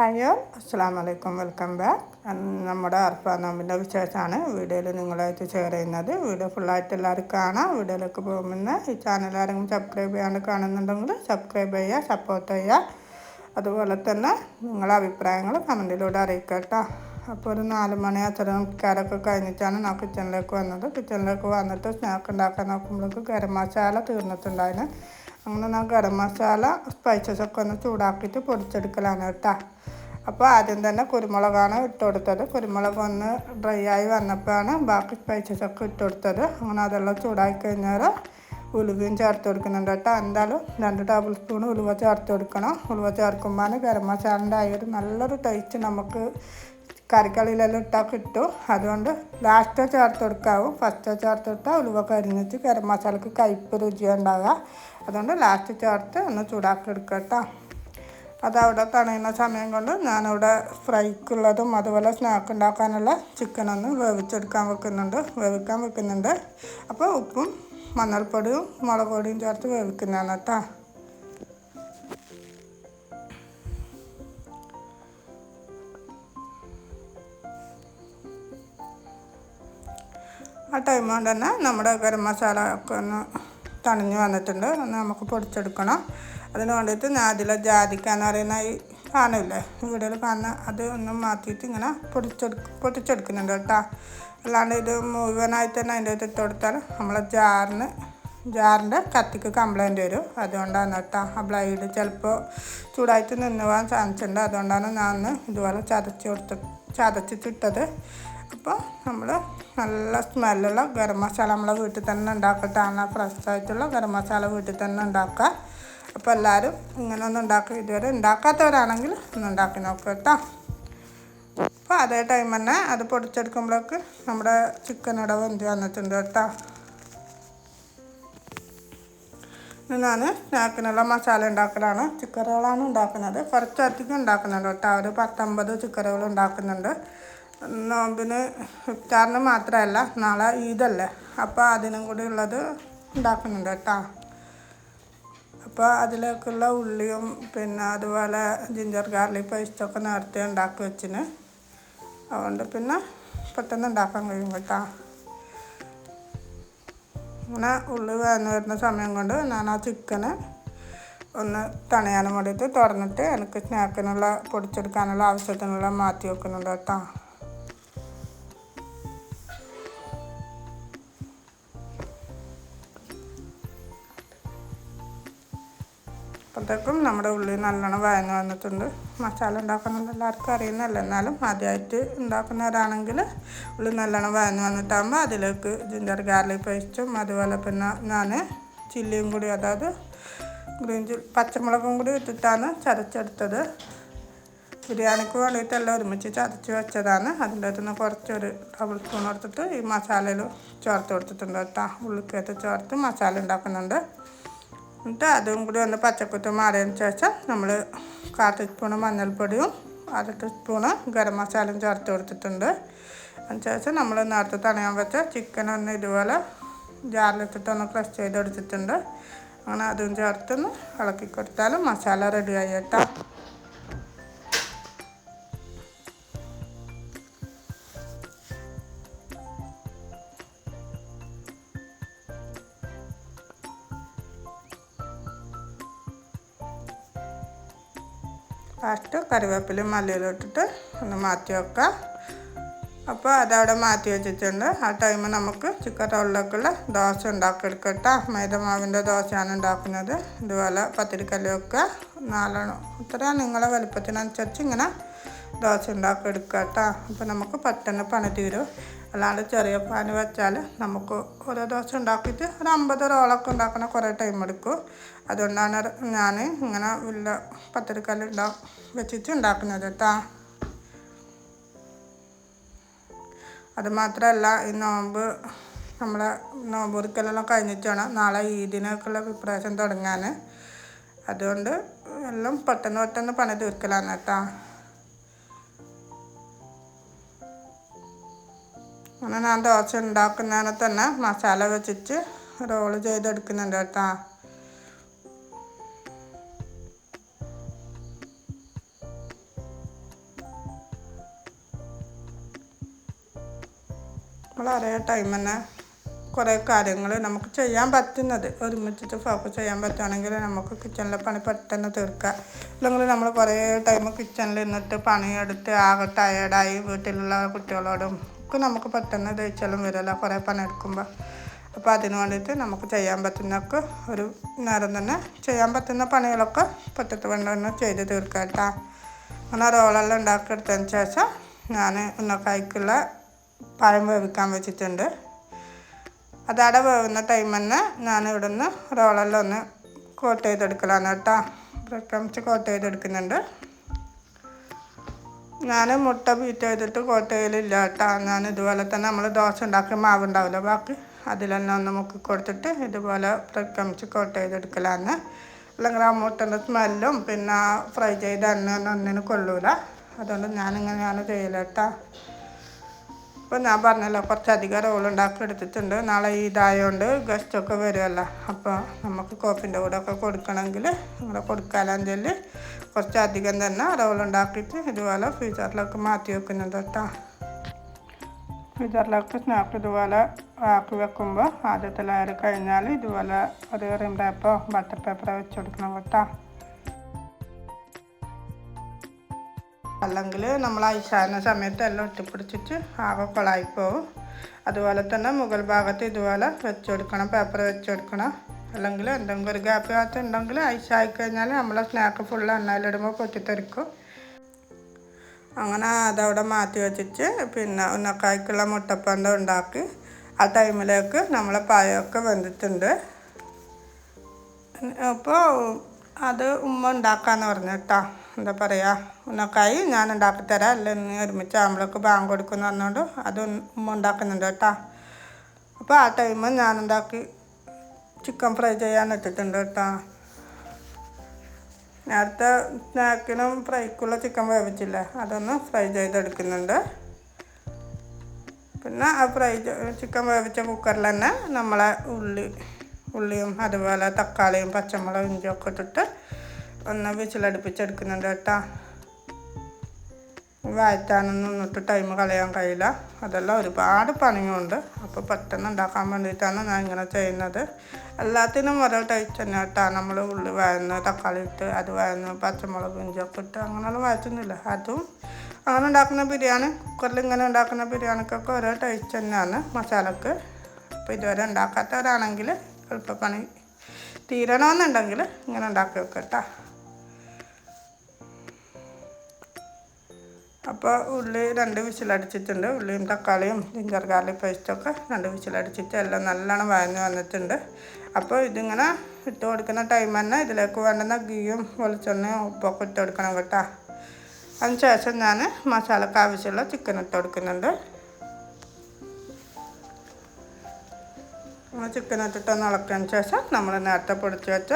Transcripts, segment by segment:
Hi അസ്സാം വലൈക്കും welcome back. നമ്മുടെ അർഫാ നോമ്പിന്റെ വിശേഷമാണ്. വീഡിയോയിൽ നിങ്ങളായിട്ട് ഷെയർ ചെയ്യുന്നത്. വീഡിയോ ഫുള്ളായിട്ട് എല്ലാവരും കാണാം. വീഡിയോയിലേക്ക് പോകുമ്പോൾ ഈ ചാനൽ ആരെങ്കിലും സബ്സ്ക്രൈബ് ചെയ്യാണ്ട് കാണുന്നുണ്ടെങ്കിൽ സബ്സ്ക്രൈബ് ചെയ്യുക സപ്പോർട്ട് ചെയ്യുക. അതുപോലെ തന്നെ നിങ്ങളെ അഭിപ്രായങ്ങൾ കമന്റിലൂടെ അറിയിക്കുക അപ്പോൾ ഒരു നാല് മണി അത്ര കാരൊക്കെ കഴിഞ്ഞിട്ടാണ് ഞാൻ കിച്ചണിലേക്ക് വന്നത്. കിച്ചണിലേക്ക് വന്നിട്ട് സ്നാക്ക് ഉണ്ടാക്കാൻ നോക്കുമ്പോഴേക്ക് ഗരം മസാല തീർന്നിട്ടുണ്ടായിരുന്നു അങ്ങനെ ഞാൻ ഗരം മസാല സ്പൈസസ് ഒക്കെ ഒന്ന് ചൂടാക്കിയിട്ട് പൊടിച്ചെടുക്കലാണ് കേട്ടോ. അപ്പോൾ ആദ്യം തന്നെ കുരുമുളകാണ് ഇട്ട് കൊടുത്തത്. കുരുമുളക് ഒന്ന് ഡ്രൈ ആയി വന്നപ്പോഴാണ് ബാക്കി സ്പൈസസ് ഒക്കെ ഇട്ട് കൊടുത്തത്. അങ്ങനെ അതെല്ലാം ചൂടാക്കി കഴിഞ്ഞാൽ ഉലുവയും ചേർത്ത് കൊടുക്കുന്നുണ്ട് കേട്ടോ. എന്തായാലും രണ്ട് ടേബിൾ സ്പൂൺ ഉലുവ ചേർത്ത് കൊടുക്കണം. ഉലുവ ചേർക്കുമ്പോൾ ഗരം മസാലന്റെ ആ ഒരു നല്ലൊരു ടേസ്റ്റ് നമുക്ക് കറിക്കളിയിലെല്ലാം ഇട്ടാൽ കിട്ടും. അതുകൊണ്ട് ലാസ്റ്റ് ചേർത്ത് കൊടുക്കാവും. ഫസ്റ്റ് ചേർത്ത് കൊടുത്താൽ ഉലുവ കരിഞ്ഞിട്ട് ഗരം മസാലക്ക് കയ്പ്പ് രുചി ഉണ്ടാവുക അതുകൊണ്ട് ലാസ്റ്റ് ചേർത്ത് ഒന്ന് ചൂടാക്കി എടുക്കാം കേട്ടോ. അതവിടെ തണയുന്ന സമയം കൊണ്ട് ഞാനിവിടെ ഫ്രൈക്കുള്ളതും അതുപോലെ സ്നാക്ക് ഉണ്ടാക്കാനുള്ള ചിക്കനൊന്ന് വേവിച്ചെടുക്കാൻ വെക്കുന്നുണ്ട്. വേവിക്കാൻ വെക്കുന്നുണ്ട്. അപ്പോൾ ഉപ്പും മഞ്ഞൾപ്പൊടിയും മുളക് പൊടിയും ചേർത്ത് വേവിക്കുന്നതാണ് കേട്ടോ. ആ ടൈം കൊണ്ട് തന്നെ നമ്മുടെ ഗരം മസാല ഒക്കെ ഒന്ന് തണിഞ്ഞ് വന്നിട്ടുണ്ട്. ഒന്ന് നമുക്ക് പൊടിച്ചെടുക്കണം. അതിന് വേണ്ടിയിട്ട് അതിലെ ജാതിക്കാന്ന് പറയുന്ന ഈ സാധനമില്ലേ വീടുകൾ കാണുന്ന അത് ഒന്നും മാറ്റിയിട്ട് ഇങ്ങനെ പൊടിച്ചെടുക്ക പൊട്ടിച്ചെടുക്കുന്നുണ്ട് കേട്ടോ. അല്ലാണ്ട് ഇത് മുഴുവനായിട്ട് തന്നെ അതിന്റെ അകത്ത് ഇട്ട് കൊടുത്താൽ നമ്മളെ ജാറിന് ജാറിന്റെ കത്തിക്ക് കംപ്ലൈന്റ് വരും. അതുകൊണ്ടാണ് കേട്ടോ ആ ബ്ലൈഡ് ചിലപ്പോൾ ചൂടായിട്ട് നിന്ന് പോകാൻ ചാൻസ് ഉണ്ട്. അതുകൊണ്ടാണ് ഞാൻ ഇതുപോലെ ചതച്ച് കൊടുത്ത് ചതച്ചിട്ടിട്ടത്. അപ്പോൾ നമ്മൾ നല്ല സ്മെല്ലുള്ള ഗരം മസാല നമ്മളെ വീട്ടിൽ തന്നെ ഉണ്ടാക്കിയിട്ടാണ് ഫ്രഷ് ആയിട്ടുള്ള ഗരം മസാല വീട്ടിൽ തന്നെ ഉണ്ടാക്കുക. അപ്പോൾ എല്ലാവരും ഇങ്ങനെ ഒന്ന് ഉണ്ടാക്കി ഇതുവരെ ഉണ്ടാക്കാത്തവരാണെങ്കിൽ ഒന്ന് ഉണ്ടാക്കി നോക്കുക കേട്ടോ. അപ്പോൾ അതേ ടൈം തന്നെ അത് പൊടിച്ചെടുക്കുമ്പോഴേക്ക് നമ്മുടെ ചിക്കൻ ഇവിടെ വെന്ത് വന്നിട്ടുണ്ട് കേട്ടോ. ഞാൻ സ്നാക്കിനുള്ള മസാല ഉണ്ടാക്കലാണ്. ചിക്കറുകളാണ് ഉണ്ടാക്കുന്നത്. കുറച്ചധികം ഉണ്ടാക്കുന്നുണ്ട് കേട്ടോ. ഒരു പത്തൊമ്പത് ചിക്കറുകൾ ഉണ്ടാക്കുന്നുണ്ട്. നോമ്പിന് ഇഫ്താറിന് മാത്രമല്ല നാളെ ഈദല്ലേ. അപ്പോൾ അതിനും കൂടി ഉള്ളത് ഉണ്ടാക്കുന്നുണ്ട് കേട്ടോ. അപ്പോൾ അതിലേക്കുള്ള ഉള്ളിയും പിന്നെ അതുപോലെ ജിഞ്ചർ ഗാർലിക് പേസ്റ്റൊക്കെ നേരത്തെ ഉണ്ടാക്കി വെച്ചിന്. അതുകൊണ്ട് പിന്നെ പെട്ടെന്ന് ഉണ്ടാക്കാൻ കഴിയും കേട്ടോ. അങ്ങനെ ഉള്ളി വന്ന് വരുന്ന സമയം കൊണ്ട് ഞാൻ ആ ചിക്കന് ഒന്ന് തണയാനും വേണ്ടിയിട്ട് തുറന്നിട്ട് എനിക്ക് സ്നാക്കിനുള്ള പൊടിച്ചെടുക്കാനുള്ള ആവശ്യത്തിനുള്ള മാറ്റി വെക്കുന്നുണ്ട് കേട്ടോ. അപ്പോഴത്തേക്കും നമ്മുടെ ഉള്ളി നല്ലോണം വഴഞ്ഞു വന്നിട്ടുണ്ട്. മസാല ഉണ്ടാക്കുന്നത് എല്ലാവർക്കും അറിയുന്നല്ല എന്നാലും ആദ്യമായിട്ട് ഉണ്ടാക്കുന്നവരാണെങ്കിൽ ഉള്ളി നല്ലോണം വഴഞ്ഞു വന്നിട്ടാകുമ്പോൾ അതിലേക്ക് ജിഞ്ചർ ഗാർലിക് പേസ്റ്റും അതുപോലെ പിന്നെ ഞാൻ ചില്ലിയും കൂടി അതായത് ഗ്രീൻ ചില്ലി പച്ചമുളകും കൂടി ഇട്ടിട്ടാണ് ചതച്ചെടുത്തത്. ബിരിയാണിക്ക് വേണ്ടിയിട്ടെല്ലാം ഒരുമിച്ച് ചതച്ച് വെച്ചതാണ്. അതിന്റെ അകത്ത് നിന്ന് കുറച്ചൊരു ടേബിൾ സ്പൂൺ എടുത്തിട്ട് ഈ മസാലയിൽ ചേർത്ത് കൊടുത്തിട്ടുണ്ട് കേട്ടോ. ഉള്ളിക്കകത്ത് ചേർത്ത് മസാല ഉണ്ടാക്കുന്നുണ്ട്. എന്നിട്ട് അതും കൂടി ഒന്ന് പച്ചക്കുത്ത് മാറിയതിന് ശേഷം നമ്മൾ കാൽ ടീസ്പൂണ് മഞ്ഞൾപ്പൊടിയും അര ടീസ്പൂണ് ഗരം മസാലയും ചേർത്ത് കൊടുത്തിട്ടുണ്ട്. അതിനുശേഷം നമ്മൾ നേരത്തെ തണയാൻ വെച്ച ചിക്കൻ ഒന്ന് ഇതുപോലെ ജാറിലിട്ടിട്ടൊന്ന് ക്രഷ് ചെയ്തെടുത്തിട്ടുണ്ട് അങ്ങനെ അതും ചേർത്തൊന്ന് ഇളക്കി കൊടുത്താലും മസാല റെഡിയായി കേട്ടോ. ലാസ്റ്റ് കറിവേപ്പിലും മല്ലിയിലും ഇട്ടിട്ട് ഒന്ന് മാറ്റി വെക്കാം അപ്പോൾ അതവിടെ മാറ്റി വെച്ചിട്ടുണ്ട്. ആ ടൈം നമുക്ക് ചിക്കൻ റോളിലേക്കുള്ള ദോശ ഉണ്ടാക്കിയെടുക്കട്ടെ മൈദമാവിന്റെ ദോശയാണ് ഉണ്ടാക്കുന്നത്. ഇതുപോലെ പത്തിരിക്കല്ല് വെക്കുക. നാലെണ്ണം. ഇത്ര നിങ്ങളെ വലുപ്പത്തിനനുസരിച്ച് ഇങ്ങനെ ദോശ ഉണ്ടാക്കിയെടുക്കുക അപ്പോൾ നമുക്ക് പെട്ടെന്ന് പണി തീരും. അല്ലാണ്ട് ചെറിയ പാന് വെച്ചാൽ നമുക്ക് ഓരോ ദോശ ഉണ്ടാക്കിയിട്ട് ഒരു അമ്പത് റോളൊക്കെ ഉണ്ടാക്കണ കുറേ ടൈം എടുക്കും. അതുകൊണ്ടാണ് ഞാൻ ഇങ്ങനെ വലിയ പത്തിരിക്കല്ല് ഉണ്ടാ വെച്ചിട്ട് ഉണ്ടാക്കുന്നത് കേട്ടോ അതുമാത്രമല്ല ഈ നോമ്പ് നമ്മളെ നോമ്പ് കഴിഞ്ഞിട്ടാണ് കഴിഞ്ഞിട്ട് നാളെ ഈദിനൊക്കെയുള്ള പ്രിപ്പറേഷൻ തുടങ്ങാൻ അതുകൊണ്ട് എല്ലാം പെട്ടെന്ന് പെട്ടെന്ന് പണി തീർക്കലാണ് കേട്ടോ അങ്ങനെ ഞാൻ ദോശ ഉണ്ടാക്കുന്നതിന് തന്നെ മസാല വെച്ചിട്ട് റോൾ ചെയ്തെടുക്കുന്നുണ്ട് കേട്ടോ. വളരെ ടൈം തന്നെ കുറേ കാര്യങ്ങൾ നമുക്ക് ചെയ്യാൻ പറ്റുന്നത്. ഒരുമിച്ചിട്ട് ഫോക്കസ് ചെയ്യാൻ പറ്റുകയാണെങ്കിൽ നമുക്ക് കിച്ചണിലെ പണി പെട്ടെന്ന് തീർക്കാം. അല്ലെങ്കിൽ നമ്മൾ കുറേ ടൈം കിച്ചണിൽ നിന്നിട്ട് പണിയെടുത്ത് ആകെ ടയേർഡായി വീട്ടിലുള്ള കുട്ടികളോടും ഒക്കെ നമുക്ക് പെട്ടെന്ന് ദഹിച്ചാലും വരില്ല കുറേ പണിയെടുക്കുമ്പോൾ അപ്പോൾ അതിന് വേണ്ടിയിട്ട് നമുക്ക് ചെയ്യാൻ പറ്റുന്നൊക്കെ ഒരു നേരം തന്നെ ചെയ്യാൻ പറ്റുന്ന പണികളൊക്കെ പറ്റത്ത് വേണ്ട ചെയ്ത് തീർക്കാം കേട്ടോ. അങ്ങനെ റോളെല്ലാം ഉണ്ടാക്കിയെടുത്തതിന് ശേഷം ഞാൻ ഉന്നക്കായ്ക്കുള്ള പഴം വേവിക്കാൻ വെച്ചിട്ടുണ്ട്. അതവിടെ വേവുന്ന ടൈം തന്നെ ഞാൻ ഇവിടുന്ന് റോളെല്ലാം ഒന്ന് കോട്ട് ചെയ്തെടുക്കലാണ് കേട്ടോ. ബ്രെഡ് ക്രംസ് കോട്ട് ചെയ്തെടുക്കുന്നുണ്ട്. ഞാൻ മുട്ട ബീറ്റ് ചെയ്തിട്ട് കോട്ടയിലില്ല കേട്ടോ ഞാൻ ഇതുപോലെ തന്നെ നമ്മൾ ദോശ ഉണ്ടാക്കിയ മാവ് ഉണ്ടാവില്ല ബാക്കി അതിലെല്ലാം ഒന്ന് മുക്കി കൊടുത്തിട്ട് ഇതുപോലെ പ്രക്രമിച്ച് കോട്ട ചെയ്തെടുക്കലാണ് അല്ലെങ്കിൽ ആ മുട്ടന്റെ സ്മെല്ലും പിന്നെ ഫ്രൈ ചെയ്ത എണ്ണ ഒന്നും ഒന്നിനും കൊള്ളൂല. അതുകൊണ്ട് ഞാനിങ്ങനെയാണ് ചെയ്യൽ കേട്ടോ അപ്പോൾ ഞാൻ പറഞ്ഞല്ലോ കുറച്ചധികം റോൾ ഉണ്ടാക്കി എടുത്തിട്ടുണ്ട് നാളെ ഇതായതുകൊണ്ട് ഗസ്റ്റൊക്കെ വരുമല്ലോ അപ്പോൾ നമുക്ക് കോഫിന്റെ കൂടെ ഒക്കെ കൊടുക്കണമെങ്കിൽ കൊടുക്കാലാന്ന് ചൊല്ലി കുറച്ചധികം തന്നെ റോൾ ഉണ്ടാക്കിയിട്ട് ഇതുപോലെ ഫ്രീസറിലൊക്കെ മാറ്റി വെക്കുന്നുണ്ട് കേട്ടോ. ഫ്രീസറിലൊക്കെ സ്നാക്ക് ഇതുപോലെ ആക്കി വെക്കുമ്പോൾ ആദ്യത്തെ ലെയർ കഴിഞ്ഞാൽ ഇതുപോലെ ഒരു റിം പേപ്പറോ ബട്ടർ പേപ്പറോ വെച്ച് കൊടുക്കണം കേട്ടോ. അല്ലെങ്കിൽ നമ്മൾ ഐശാന സമയത്ത് എല്ലാം ഒട്ടിപ്പിടിച്ചിട്ട് ആകെ പോകും അതുപോലെ തന്നെ മുകൾ ഭാഗത്ത് ഇതുപോലെ വെച്ച് കൊടുക്കണം പേപ്പർ വെച്ച് കൊടുക്കണം അല്ലെങ്കിൽ എന്തെങ്കിലും ഒരു ഗ്യാപ്പ് ഭാഗത്ത് ഉണ്ടെങ്കിൽ അയച്ചായി കഴിഞ്ഞാൽ നമ്മളെ സ്നാക്ക് ഫുള്ള് എണ്ണയിലിടുമ്പോൾ പൊട്ടിത്തെറിക്കും. അങ്ങനെ അതവിടെ മാറ്റി വെച്ചിട്ട് പിന്നെ ഉന്നക്കായ്ക്കുള്ള മുട്ടപ്പന്തം ഉണ്ടാക്കി ആ ടൈമിലേക്ക് നമ്മളെ പായൊക്കെ വെന്തിട്ടുണ്ട്. അപ്പോൾ അത് ഉമ്മ ഉണ്ടാക്കാന്ന് പറഞ്ഞു കേട്ടോ. എന്താ പറയുക ഉന്നക്കായി ഞാൻ ഉണ്ടാക്കി തരാം. അല്ലെങ്കിൽ ഒരുമിച്ച് ആകുമ്പോഴേക്ക് ബാങ്ക് കൊടുക്കുന്ന പറഞ്ഞുകൊണ്ട് അത് ഉമ്മ ഉണ്ടാക്കുന്നുണ്ട് കേട്ടോ. അപ്പോൾ ആ ടൈം ഞാൻ ഉണ്ടാക്കി ചിക്കൻ ഫ്രൈ ചെയ്യാൻ ഇട്ടിട്ടുണ്ട് കേട്ടോ. നേരത്തെ സ്നാക്കിനും ഫ്രൈക്കുള്ള ചിക്കൻ വേവിച്ചില്ലേ അതൊന്ന് ഫ്രൈ ചെയ്തെടുക്കുന്നുണ്ട്. പിന്നെ ആ ഫ്രൈ ചിക്കൻ വേവിച്ച കുക്കറിൽ തന്നെ നമ്മളെ ഉള്ളി ഉള്ളിയും അതുപോലെ തക്കാളിയും പച്ചമുളകും ഇഞ്ചിയൊക്കെ ഇട്ടിട്ട് ഒന്ന് വിച്ചിലടുപ്പിച്ചെടുക്കുന്നുണ്ട് കേട്ടോ. വഴറ്റാനൊന്നും ഒന്നിട്ട് ടൈം കളയാൻ കഴിയില്ല. അതെല്ലാം ഒരുപാട് പണിയുണ്ട്. അപ്പോൾ പെട്ടെന്ന് ഉണ്ടാക്കാൻ വേണ്ടിയിട്ടാണ് ഞാൻ ഇങ്ങനെ ചെയ്യുന്നത്. എല്ലാത്തിനും ഓരോ ടൈപ്പ് തന്നെ കേട്ടോ. നമ്മൾ ഉള്ളി വഴന്ന് തക്കാളി ഇട്ട് അത് വഴന്ന് പച്ചമുളക് ഇഞ്ചൊക്കെ ഇട്ട് അങ്ങനെയുള്ള വഴറ്റുന്നില്ല അതും അങ്ങനെ ഉണ്ടാക്കുന്ന ബിരിയാണി കുക്കറിൽ ഇങ്ങനെ ഉണ്ടാക്കുന്ന ബിരിയാണിക്കൊക്കെ ഓരോ ടൈപ്പ് തന്നെയാണ് മസാലക്ക്. അപ്പോൾ ഇതുവരെ ഉണ്ടാക്കാത്തവരാണെങ്കിൽ എളുപ്പപ്പണി തീരണമെന്നുണ്ടെങ്കിൽ ഇങ്ങനെ ഉണ്ടാക്കി വെക്കട്ടോ അപ്പോൾ ഉള്ളി രണ്ട് വിസിലടിച്ചിട്ടുണ്ട്. ഉള്ളിയും തക്കാളിയും ജിഞ്ചർ ഗാർലിക് പേസ്റ്റൊക്കെ രണ്ട് വിസിലടിച്ചിട്ട് എല്ലാം നല്ലോണം വഴഞ്ഞ് വന്നിട്ടുണ്ട്. അപ്പോൾ ഇതിങ്ങനെ ഇട്ട് കൊടുക്കുന്ന ടൈം തന്നെ ഇതിലേക്ക് വേണ്ടുന്ന ഗീയും വെളിച്ചെണ്ണയും ഉപ്പൊക്കെ ഇട്ട് കൊടുക്കണം കേട്ടോ. അതിന് ശേഷം ഞാൻ മസാലക്ക് ആവശ്യമുള്ള ചിക്കൻ ഇട്ട് കൊടുക്കുന്നുണ്ട്. ചിക്കൻ ഇട്ടിട്ടൊന്ന് ഇളക്കിയതിന് ശേഷം നമ്മൾ നേരത്തെ പൊടിച്ച് വെച്ച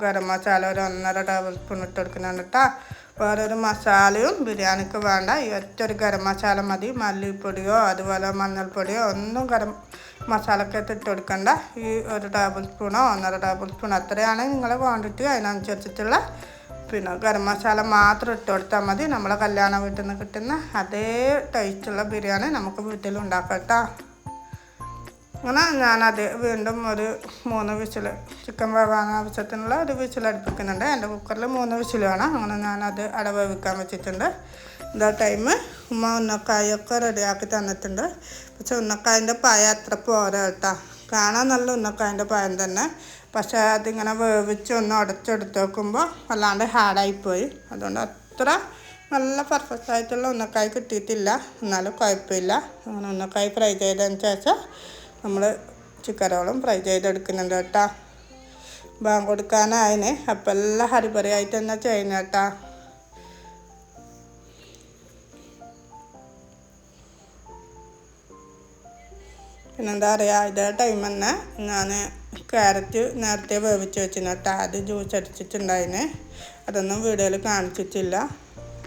ഗരം മസാല ഒരു ഒന്നര ടേബിൾ സ്പൂൺ ഇട്ട് കൊടുക്കുന്നുണ്ട് കേട്ടോ. വേറൊരു മസാലയും ബിരിയാണിക്ക് വേണ്ട. ഈ ഒറ്റൊരു ഗരം മസാല മതി. മല്ലിപ്പൊടിയോ അതുപോലെ മഞ്ഞൾപ്പൊടിയോ ഒന്നും ഗരം മസാലക്കകത്ത് ഇട്ട് കൊടുക്കണ്ട. ഈ ഒരു ടേബിൾ സ്പൂണോ ഒന്നര ടേബിൾ സ്പൂൺ അത്രയാണ് നിങ്ങളെ ക്വാണ്ടിറ്റി അതിനനുസരിച്ചിട്ടുള്ള പിന്നെ ഗരം മസാല മാത്രം ഇട്ട് കൊടുത്താൽ മതി. നമ്മളെ കല്യാണ വീട്ടിൽ നിന്ന് കിട്ടുന്ന അതേ ടേസ്റ്റുള്ള ബിരിയാണി നമുക്ക് വീട്ടിൽ ഉണ്ടാക്കാം കേട്ടോ. അങ്ങനെ ഞാനത് വീണ്ടും ഒരു മൂന്ന് വിസിൽ ചിക്കൻ വേവാൻ ആവശ്യത്തിനുള്ള ഒരു വിസിൽ അടുപ്പിക്കുന്നുണ്ട്. എന്റെ കുക്കറിൽ മൂന്ന് വിസിൽ വേണം അങ്ങനെ ഞാനത് അടവ് വെക്കാൻ വെച്ചിട്ടുണ്ട്. ഇതാ ടൈം ഉമ്മ ഉന്നക്കായൊക്കെ റെഡിയാക്കി തന്നിട്ടുണ്ട്. പക്ഷെ ഉന്നക്കായന്റെ പായ അത്ര പോരാ കേട്ടോ. കാണാൻ നല്ല ഉന്നക്കായന്റെ പായം തന്നെ. പക്ഷേ അതിങ്ങനെ വേവിച്ച് ഒന്ന് ഉടച്ചെടുത്ത് വെക്കുമ്പോൾ വല്ലാണ്ട് ഹാർഡായിപ്പോയി. അതുകൊണ്ട് അത്ര നല്ല പെർഫെക്റ്റ് ആയിട്ടുള്ള ഉന്നക്കായ കിട്ടിയിട്ടില്ല. എന്നാലും കുഴപ്പമില്ല. അങ്ങനെ ഉന്നക്കായ ഫ്രൈ ചെയ്തതിന് ശേഷം നമ്മൾ ചിക്കൻ റോളും ഫ്രൈ ചെയ്തെടുക്കുന്നുണ്ട് കേട്ടോ. ബാങ്ക് കൊടുക്കാനായിന്. അപ്പം എല്ലാം ഹരിപറിയായിട്ട് തന്നെ ചെയ്യുന്ന കേട്ടോ. പിന്നെന്താ പറയുക ഇതേ ടൈം തന്നെ ഞാൻ ക്യാരറ്റ് നേരത്തെ വേവിച്ച് വെച്ചിരുന്നു കേട്ടോ. അത് ജ്യൂസ് അടിച്ചിട്ടുണ്ടായിന്. അതൊന്നും വീഡിയോയിൽ കാണിച്ചിട്ടില്ല.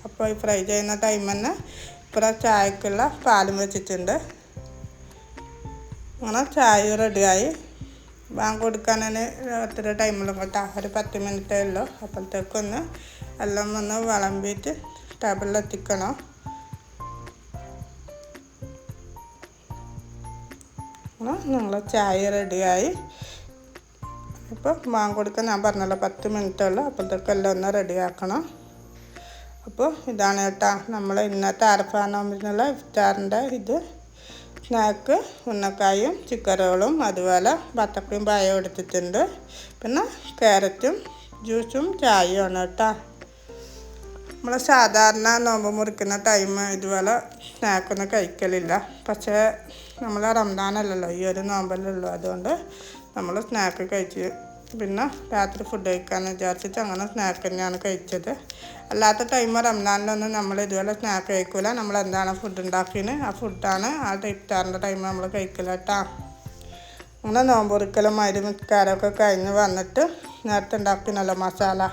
അപ്പോൾ ഈ ഫ്രൈ ചെയ്യുന്ന ടൈം തന്നെ ഇപ്പം ചായക്കുള്ള പാലും വെച്ചിട്ടുണ്ട്. അങ്ങനെ ചായ റെഡിയായി. ബാങ്ക് കൊടുക്കാൻ ഒത്തിരി ടൈമിലും കേട്ടോ. ഒരു പത്ത് മിനിറ്റേ ഉള്ളൂ. അപ്പോഴത്തേക്കൊന്ന് എല്ലാം ഒന്ന് വിളമ്പിയിട്ട് ടേബിളിൽ എത്തിക്കണം. ഞങ്ങൾ ചായ റെഡിയായി. ഇപ്പോൾ മാൻ കൊടുക്കാൻ ഞാൻ പറഞ്ഞല്ലോ പത്ത് മിനിറ്റേ ഉള്ളൂ. അപ്പോഴത്തേക്കെല്ലാം ഒന്ന് റെഡിയാക്കണം. അപ്പോൾ ഇതാണ് കേട്ടോ. നമ്മൾ ഇന്നത്തെ അരഫാനോമിനുള്ള ഇഫ്താറിന്റെ ഇത്. സ്നാക്ക് ഉന്നക്കായും ചിക്കറുകളും അതുപോലെ ബത്തക്കയും പായവും എടുത്തിട്ടുണ്ട്. പിന്നെ ക്യാരറ്റും ജ്യൂസും ചായയാണ് കേട്ടോ. നമ്മൾ സാധാരണ നോമ്പ് മുറിക്കുന്ന ടൈം ഇതുപോലെ സ്നാക്കൊന്നും കഴിക്കലില്ല. പക്ഷേ നമ്മൾ റംദാനല്ലല്ലോ ഈ ഒരു നോമ്പല്ലല്ലോ അതുകൊണ്ട് നമ്മൾ സ്നാക്ക് കഴിച്ച് പിന്നെ രാത്രി ഫുഡ് കഴിക്കാമെന്ന് വിചാരിച്ചിട്ട് അങ്ങനെ സ്നാക്ക് തന്നെയാണ് കഴിച്ചത്. അല്ലാത്ത ടൈം റംസാനിലൊന്നും നമ്മൾ ഇതുപോലെ സ്നാക്ക് കഴിക്കില്ല നമ്മൾ എന്താണ് ഫുഡ് ഉണ്ടാക്കിയത് ആ ഫുഡാണ് ആ ഇഫ്താറിന്റെ ടൈം നമ്മൾ കഴിക്കില്ല കേട്ടോ. അങ്ങനെ നോമ്പൊറിക്കലും മരുമിക്കാരൊക്കെ കഴിഞ്ഞ് വന്നിട്ട് നേരത്തെ ഉണ്ടാക്കിനല്ലോ മസാല.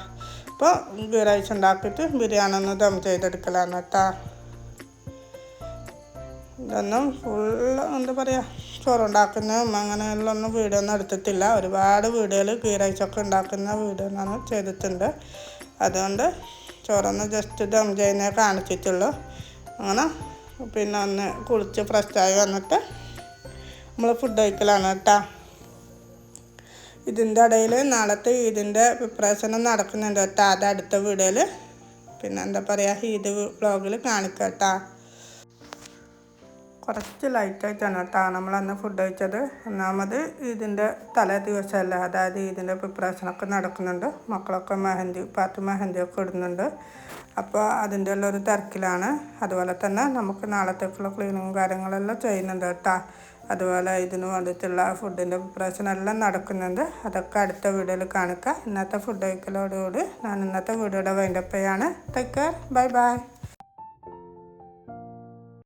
അപ്പോൾ ഗീ റൈസ് ഉണ്ടാക്കിയിട്ട് ബിരിയാണി ഒന്ന് ദം ചെയ്തെടുക്കലാണ് കേട്ടോ. ഇതൊന്നും ഫുള്ള് എന്താ പറയുക ചോറുണ്ടാക്കുന്നതും അങ്ങനെയുള്ളൊന്നും വീഡിയോ ഒന്നും എടുത്തിട്ടില്ല. ഒരുപാട് ഗീ റൈസൊക്കെ ഉണ്ടാക്കുന്ന ഞാൻ ചെയ്തിട്ടുണ്ട്. അതുകൊണ്ട് ചോറൊന്ന് ജസ്റ്റ് ദം ചെയ്യുന്നേ കാണിച്ചിട്ടുള്ളൂ. അങ്ങനെ പിന്നെ ഒന്ന് കുളിച്ച് ഫ്രഷായി വന്നിട്ട് നമ്മൾ ഫുഡ് കഴിക്കലാണ് കേട്ടോ. ഇതിന്റെ ഇടയിൽ നാളത്തെ ഈദിന്റെ പ്രിപ്പറേഷനും നടക്കുന്നുണ്ട് കേട്ടോ. അത് അടുത്ത വീഡിയോയിൽ പിന്നെ എന്താ പറയുക ഈദ് വ്ളോഗിൽ കാണിക്കാം കേട്ടോ. കുറച്ച് ലൈറ്റായിട്ടാണ് കേട്ടോ നമ്മളന്ന് ഫുഡ് കഴിച്ചത്. ഒന്നാമത് ഇതിന്റെ തലേ ദിവസമല്ല അതായത് ഇതിന്റെ പ്രിപ്പറേഷനൊക്കെ നടക്കുന്നുണ്ട്. മക്കളൊക്കെ മെഹന്തി പാർട്ടി മെഹന്തിയൊക്കെ ഇടുന്നുണ്ട്. അപ്പോൾ അതിന്റെ ഉള്ള ഒരു തിരക്കിലാണ്. അതുപോലെ തന്നെ നമുക്ക് നാളത്തേക്കുള്ള ക്ലീനിങ്ങും കാര്യങ്ങളെല്ലാം ചെയ്യുന്നുണ്ട് കേട്ടോ. അതുപോലെ ഇതിന് വേണ്ടിയിട്ടുള്ള ഫുഡിന്റെ പ്രിപ്പറേഷൻ എല്ലാം നടക്കുന്നുണ്ട്. അതൊക്കെ അടുത്ത വീഡിയോയിൽ കാണിക്കാം. ഇന്നത്തെ ഫുഡ് കഴിക്കലോടുകൂടി ഞാൻ ഇന്നത്തെ വീഡിയോയുടെ വൈൻഡപ്പയാണ് ടേക്ക് കെയർ ബൈ ബൈ